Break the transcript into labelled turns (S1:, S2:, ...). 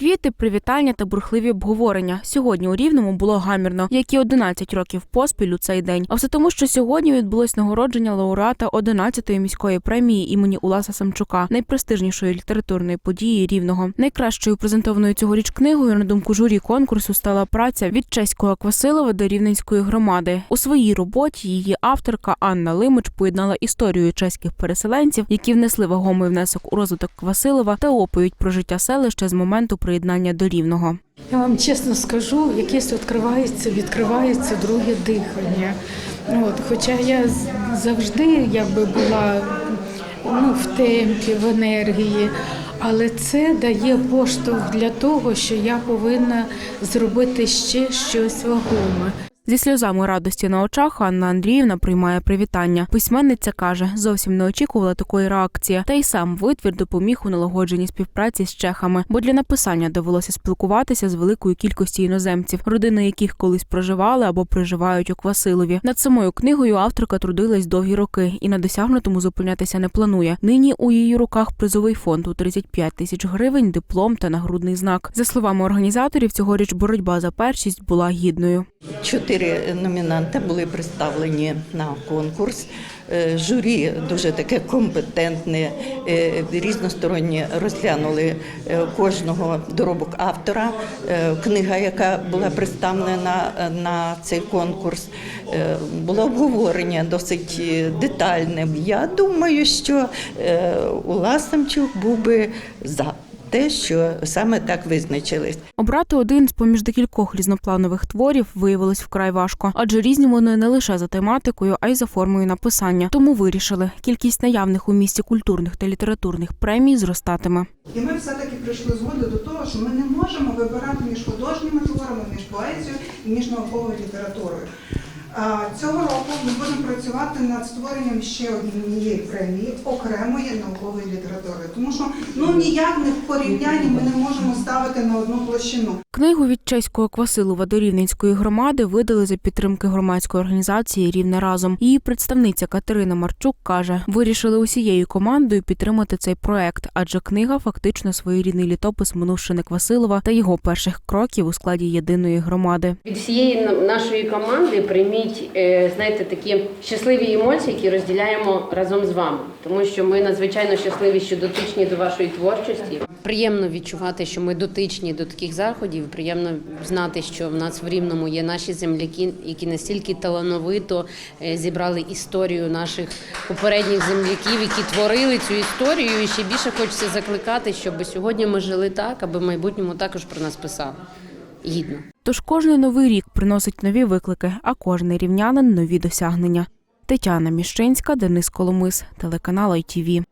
S1: Квіти, привітання та бурхливі обговорення. Сьогодні у Рівному було гамірно, як і 11 років поспіль у цей день. А все тому, що сьогодні відбулось нагородження лауреата 11-ї міської премії імені Уласа Самчука, найпрестижнішої літературної події Рівного. Найкращою презентованою цьогоріч книгою, на думку журі конкурсу, стала праця від чеського Квасилова до Рівненської громади. У своїй роботі її авторка Анна Лимич поєднала історію чеських переселенців, які внесли вагомий внесок у розвиток Квасилова та оповідь про життя селища з моменту приєднання до Рівного.
S2: Я вам чесно скажу, якесь відкривається, відкривається друге дихання. От, хоча я завжди якби була ну, в темпі, в енергії, але це дає поштовх для того, що я повинна зробити ще щось вагоме.
S1: Зі сльозами радості на очах Анна Андріївна приймає привітання. Письменниця каже, зовсім не очікувала такої реакції, та й сам витвір допоміг у налагодженні співпраці з чехами, бо для написання довелося спілкуватися з великою кількістю іноземців, родини яких колись проживали або проживають у Квасилові. Над самою книгою авторка трудилась довгі роки і на досягнутому зупинятися не планує. Нині у її руках призовий фонд у 35 тисяч гривень, диплом та нагрудний знак. За словами організаторів, цьогоріч боротьба за першість була гідною.
S3: Чотири номінанти були представлені на конкурс. Е, Журі дуже таке компетентне, е, різносторонні розглянули е, кожного доробок автора. Книга, яка була представлена на цей конкурс, було обговорення досить детальне. Я думаю, що Улас Самчук був би за те, що саме так визначились.
S1: Обрати один з поміж декількох різнопланових творів виявилось вкрай важко, адже різні вони не лише за тематикою, а й за формою написання. Тому вирішили, кількість наявних у місті культурних та літературних премій зростатиме.
S4: І ми все-таки прийшли згоди до того, що ми не можемо вибирати між художніми творами, між поезією і між науковою літературою. Цього року ми будемо працювати над створенням ще однієї премії окремої наукової літератури, тому що ну ніяк не в порівнянні ми не можемо ставити на одну площину.
S1: Книгу від чеського Квасилова до Рівненської громади видали за підтримки громадської організації Рівне разом. Її представниця Катерина Марчук каже, вирішили усією командою підтримати цей проект, адже книга фактично своєрідний літопис минувшини Квасилова та його перших кроків у складі єдиної громади.
S5: Від всієї нашої команди прийміть, е, знаєте, такі щасливі емоції, які розділяємо разом з вами, тому що ми надзвичайно щасливі, що дотичні до вашої творчості. Приємно відчувати, що ми дотичні до таких заходів. Приємно знати, що в нас в Рівному є наші земляки, які настільки талановито е, зібрали історію наших попередніх земляків, які творили цю історію. І ще більше хочеться закликати, щоб сьогодні ми жили так, аби в майбутньому також про нас писали гідно.
S1: Тож кожний новий рік приносить нові виклики, а кожний рівнянин нові досягнення. Тетяна Міщинська, Денис Коломис, телеканал ITV.